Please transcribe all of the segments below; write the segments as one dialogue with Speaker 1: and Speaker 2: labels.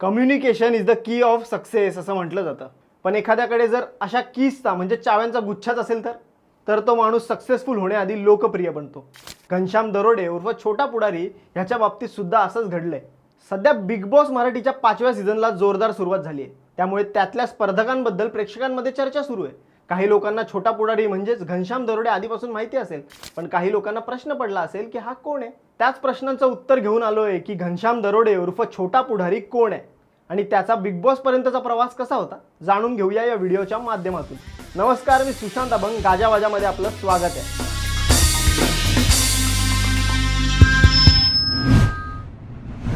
Speaker 1: Communication is the key of success असं म्हटलं जातं. पण एखाद्याकडे जर अशा कीजचा म्हणजे चाव्यांचा गुच्छाच असेल तर तर तो माणूस सक्सेसफुल होण्याआधी लोकप्रिय बनतो. घनश्याम दरोडे उर्फ छोटा पुढारी ह्याच्या बाबतीत सुद्धा असंच घडलंय. सध्या बिग बॉस मराठीच्या पाचव्या सीझनला जोरदार सुरुवात झाली आहे. त्यामुळे त्यातल्या स्पर्धकांबद्दल प्रेक्षकांमध्ये चर्चा सुरू आहे. काही लोकांना छोटा पुढारी म्हणजेच घनश्याम दरोडे आधीपासून माहिती असेल पण काही लोकांना प्रश्न पडला असेल की हा कोण आहे? त्याच प्रश्नांचं उत्तर घेऊन आलो आहे की घनश्याम दरोडे उर्फ छोटा पुढारी कोण आहे? आणि त्याचा बिग बॉसपर्यंतचा प्रवास कसा होता? जाणून घेऊया या व्हिडिओच्या माध्यमातून. नमस्कार मी सुशांत अभंग. गाजावाजामध्ये आपलं स्वागत आहे.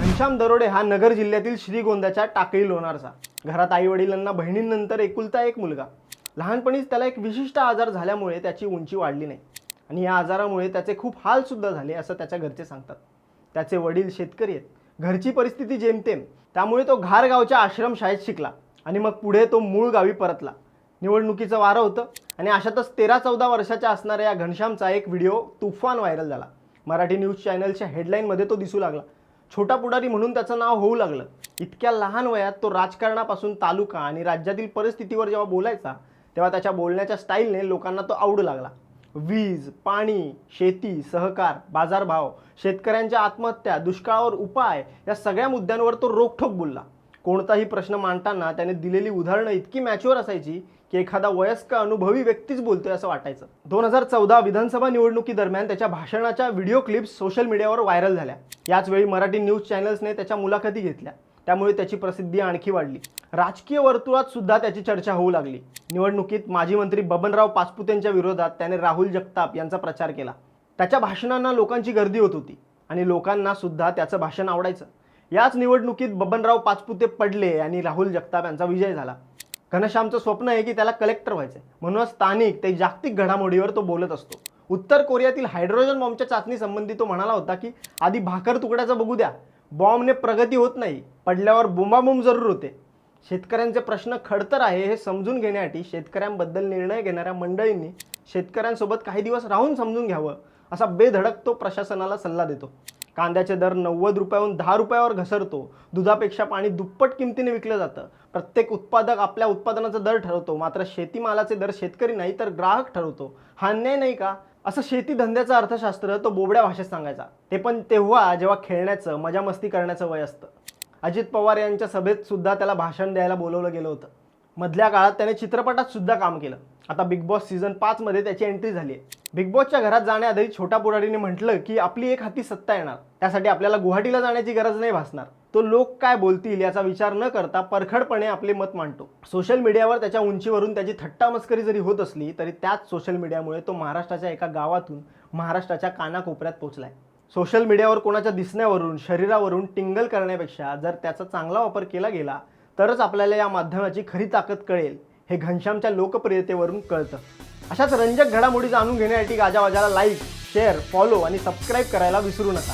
Speaker 1: घनश्याम दरोडे हा नगर जिल्ह्यातील श्रीगोंद्याच्या टाकळी लोणारचा. घरात आई वडिलांना बहिणींनंतर एकुलता एक मुलगा. लहानपणीच त्याला एक विशिष्ट आजार झाल्यामुळे त्याची उंची वाढली नाही. आणि या आजारामुळे त्याचे खूप हालसुद्धा झाले असं त्याच्या घरचे सांगतात. त्याचे वडील शेतकरी आहेत. घरची परिस्थिती जेमतेम. त्यामुळे तो घारगावच्या आश्रमशाळेत शिकला आणि मग पुढे तो मूळ गावी परतला. निवडणुकीचं वारं होतं आणि अशातच तेरा चौदा वर्षाच्या असणाऱ्या या घनश्यामचा एक व्हिडिओ तुफान व्हायरल झाला. मराठी न्यूज चॅनलच्या हेडलाईनमध्ये तो दिसू लागला. छोटा पुढारी म्हणून त्याचं नाव होऊ लागलं. इतक्या लहान वयात तो राजकारणापासून तालुका आणि राज्यातील परिस्थितीवर जेव्हा बोलायचा तेव्हा त्याच्या बोलण्याच्या स्टाईलने लोकांना तो आवडू लागला. वीज पाणी शेती सहकार बाजारभाव शेतकऱ्यांच्या आत्महत्या दुष्काळावर उपाय या सगळ्या मुद्द्यांवर तो रोखठोक बोलला. कोणताही प्रश्न मांडताना त्याने दिलेली उदाहरणं इतकी मॅच्युअर असायची की एखादा वयस्क अनुभवी व्यक्तीच बोलतोय असं वाटायचं. दोन हजार चौदा विधानसभा निवडणुकीदरम्यान त्याच्या भाषणाच्या व्हिडिओ क्लिप्स सोशल मीडियावर व्हायरल झाल्या. याचवेळी मराठी न्यूज चॅनल्सने त्याच्या मुलाखती घेतल्या. त्यामुळे त्याची प्रसिद्धी आणखी वाढली. राजकीय वर्तुळात सुद्धा त्याची चर्चा होऊ लागली. निवडणुकीत माजी मंत्री बबनराव पाचपुतेंच्या विरोधात त्याने राहुल जगताप यांचा प्रचार केला. त्याच्या भाषणांना लोकांची गर्दी होत होती आणि लोकांना सुद्धा त्याचं भाषण आवडायचं. याच निवडणुकीत बबनराव पाचपुते पडले आणि राहुल जगताप यांचा विजय झाला. घनश्यामचं स्वप्न आहे की त्याला कलेक्टर व्हायचंय. म्हणून स्थानिक ते जागतिक घडामोडीवर तो बोलत असतो. उत्तर कोरियातील हायड्रोजन बॉम्बच्या चाचणीसंबंधी तो म्हणाला होता की आधी भाकर तुकड्याचं बघू द्या. बॉम्बने प्रगती होत नाही पडल्यावर बोंबाबोंब जरूर होते. शेतकऱ्यांचे प्रश्न खडतर आहे हे समजून घेण्यासाठी शेतकऱ्यांबद्दल निर्णय घेणाऱ्या मंडळींनी शेतकऱ्यांसोबत काही दिवस राहून समजून घ्यावं असा बेधडक तो प्रशासनाला सल्ला देतो. कांद्याचे दर नव्वद रुपयाहून दहा रुपयावर घसरतो दुधापेक्षा पाणी दुप्पट किमतीने विकलं जातं. प्रत्येक उत्पादक आपल्या उत्पादनाचा दर ठरवतो मात्र शेतीमालाचे दर शेतकरी नाही तर ग्राहक ठरवतो. हा अन्याय नाही का? असं शेती धंद्याचं अर्थशास्त्र तो बोबड्या भाषेत सांगायचा. ते पण तेव्हा जेव्हा खेळण्याचं मजा मस्ती करण्याचं वय असतं. अजित पवार यांच्या सभेत सुद्धा त्याला भाषण द्यायला बोलवलं गेलं होतं. मधल्या काळात त्याने चित्रपटात सुद्धा काम केलं. आता बिग बॉस सीझन पाचमध्ये त्याची एंट्री झाली आहे. बिग बॉसच्या घरात जाण्याआधी छोटा पुढारीने म्हटलं की आपली एक हाती सत्ता येणार. त्यासाठी आपल्याला गुवाहाटीला जाण्याची गरज नाही भासणार. तो लोक काय बोलतील याचा विचार न करता परखडपणे आपले मत मांडतो. सोशल मीडियावर त्याच्या उंचीवरून त्याची थट्टा मस्करी जरी होत असली तरी त्याच सोशल मीडियामुळे तो महाराष्ट्राच्या एका गावातून महाराष्ट्राच्या कानाकोपऱ्यात पोहोचलाय सोशल मीडियावर कोणाच्या दिसण्यावरून शरीरावरून टिंगल करण्यापेक्षा जर त्याचा चांगला वापर केला गेला तरच आपल्याला या माध्यमाची खरी ताकद कळेल हे घनश्यामच्या लोकप्रियतेवरून कळतं. अशाच रंजक घडामोडी जाणून घेण्यासाठी गाजावाजाला लाईक शेअर फॉलो आणि सबस्क्राईब करायला विसरू नका.